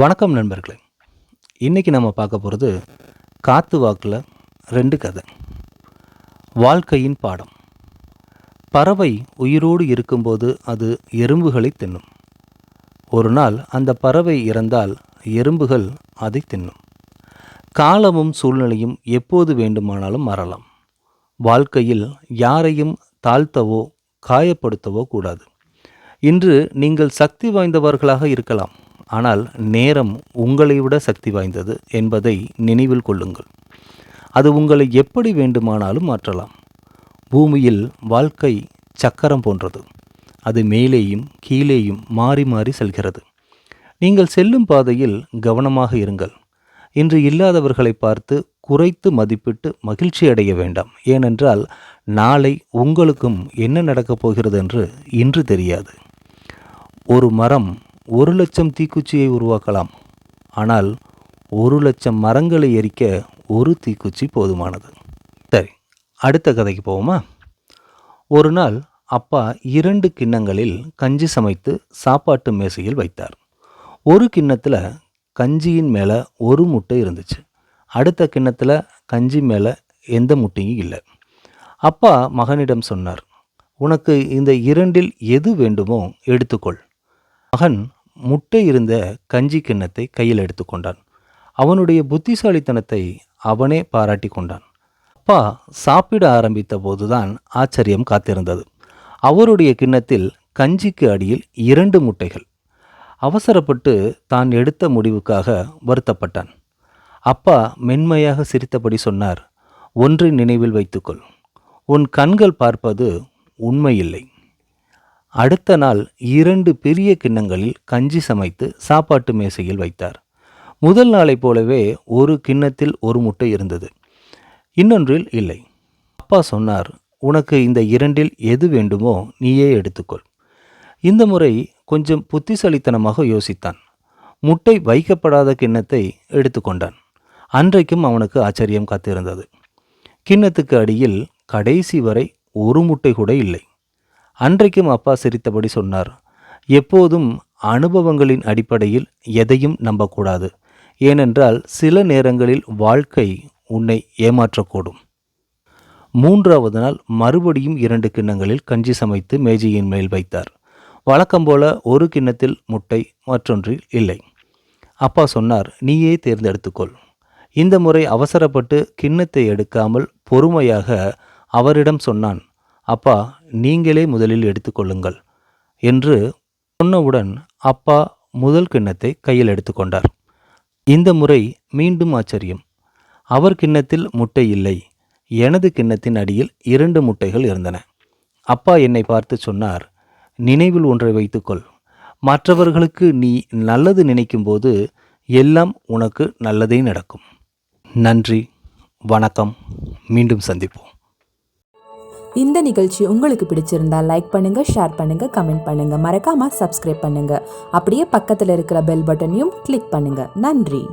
வணக்கம் நண்பர்களே. இன்றைக்கி நம்ம பார்க்க போகிறது காத்து வாக்கில் ரெண்டு கதை. வாழ்க்கையின் பாடம். பறவை உயிரோடு இருக்கும்போது அது எறும்புகளை தின்னும். ஒரு நாள் அந்த பறவை இறந்தால் எறும்புகள் அதை தின்னும். காலமும் சூழ்நிலையும் எப்போது வேண்டுமானாலும் மாறலாம். வாழ்க்கையில் யாரையும் தாழ்த்தவோ காயப்படுத்தவோ கூடாது. இன்று நீங்கள் சக்தி வாய்ந்தவர்களாக இருக்கலாம். ஆனால் நேரம் உங்களை விட சக்தி வாய்ந்தது என்பதை நினைவில் கொள்ளுங்கள். அது உங்களை எப்படி வேண்டுமானாலும் மாற்றலாம். பூமியில் வாழ்க்கை சக்கரம் போன்றது. அது மேலேயும் கீழேயும் மாறி மாறி செல்கிறது. நீங்கள் செல்லும் பாதையில் கவனமாக இருங்கள். இன்று இல்லாதவர்களை பார்த்து குறைத்து மதிப்பிட்டு மகிழ்ச்சி அடைய வேண்டாம். ஏனென்றால் நாளை உங்களுக்கும் என்ன நடக்கப் போகிறது என்று இன்று தெரியாது. ஒரு மரம் ஒரு லட்சம் தீக்குச்சியை உருவாக்கலாம். ஆனால் ஒரு லட்சம் மரங்களை எரிக்க ஒரு தீக்குச்சி போதுமானது. சரி அடுத்த கதைக்கு போவோமா? ஒரு நாள் அப்பா இரண்டு கிண்ணங்களில் கஞ்சி சமைத்து சாப்பாட்டு மேசையில் வைத்தார். ஒரு கிண்ணத்தில் கஞ்சியின் மேலே ஒரு முட்டை இருந்துச்சு. அடுத்த கிண்ணத்தில் கஞ்சி மேலே எந்த முட்டையும் இல்லை. அப்பா மகனிடம் சொன்னார் உனக்கு இந்த இரண்டில் எது வேண்டுமோ எடுத்துக்கொள். மகன் முட்டை இருந்த கஞ்சி கிண்ணத்தை கையில் எடுத்துக்கொண்டான். அவனுடைய புத்திசாலித்தனத்தை அவனே பாராட்டி கொண்டான். அப்பா சாப்பிட ஆரம்பித்த போதுதான் ஆச்சரியம் காத்திருந்தது. அவருடைய கிண்ணத்தில் கஞ்சிக்கு அடியில் இரண்டு முட்டைகள். அவசரப்பட்டு தான் எடுத்த முடிவுக்காக வருத்தப்பட்டான். அப்பா மென்மையாக சிரித்தபடி சொன்னார் ஒன்றை நினைவில் வைத்துக்கொள். உன் கண்கள் பார்ப்பது உண்மையில்லை. அடுத்த நாள் இரண்டு பெரிய கிண்ணங்களில் கஞ்சி சமைத்து சாப்பாட்டு மேசையில் வைத்தார். முதல் நாளைப் போலவே ஒரு கிண்ணத்தில் ஒரு முட்டை இருந்தது. இன்னொன்றில் இல்லை. அப்பா சொன்னார் உனக்கு இந்த இரண்டில் எது வேண்டுமோ நீயே எடுத்துக்கொள். இந்த முறை கொஞ்சம் புத்திசாலித்தனமாக யோசித்தான். முட்டை வைக்கப்படாத கிண்ணத்தை எடுத்துக்கொண்டான் அன்றைக்கும் அவனுக்கு ஆச்சரியம் காத்திருந்தது. கிண்ணத்துக்கு அடியில் கடைசி வரை ஒரு முட்டை கூட இல்லை. அன்றைக்கும் அப்பா சிரித்தபடி சொன்னார் எப்போதும் அனுபவங்களின் அடிப்படையில் எதையும் நம்பக்கூடாது. ஏனென்றால் சில நேரங்களில் வாழ்க்கை உன்னை ஏமாற்றக்கூடும். மூன்றாவது நாள் மறுபடியும் இரண்டு கிண்ணங்களில் கஞ்சி சமைத்து மேஜையின் மேல் வைத்தார். வழக்கம்போல ஒரு கிண்ணத்தில் முட்டை மற்றொன்றில் இல்லை. அப்பா சொன்னார் நீயே தேர்ந்தெடுத்துக்கொள். இந்த முறை அவசரப்பட்டு கிண்ணத்தை எடுக்காமல் பொறுமையாக அவரிடம் சொன்னான். அப்பா நீங்களே முதலில் எடுத்துக்கொள்ளுங்கள் என்று சொன்னவுடன் அப்பா முதல் கிண்ணத்தை கையில் எடுத்துக்கொண்டார் இந்த முறை மீண்டும் ஆச்சரியம். அவர் கிண்ணத்தில் முட்டை இல்லை. எனது கிண்ணத்தின் அடியில் இரண்டு முட்டைகள் இருந்தன. அப்பா என்னை பார்த்து சொன்னார் நினைவில் ஒன்றை வைத்துக்கொள். மற்றவர்களுக்கு நீ நல்லது நினைக்கும்போது எல்லாம் உனக்கு நல்லதே நடக்கும். நன்றி. வணக்கம். மீண்டும் சந்திப்போம். இந்த நிகழ்ச்சி உங்களுக்கு பிடிச்சிருந்தா லைக் பண்ணுங்க ஷேர் பண்ணுங்க கமெண்ட் பண்ணுங்க. மறக்காம சப்ஸ்கிரைப் பண்ணுங்க. அப்படியே பக்கத்தில் இருக்கிற பெல் பட்டனையும் கிளிக் பண்ணுங்க. நன்றி.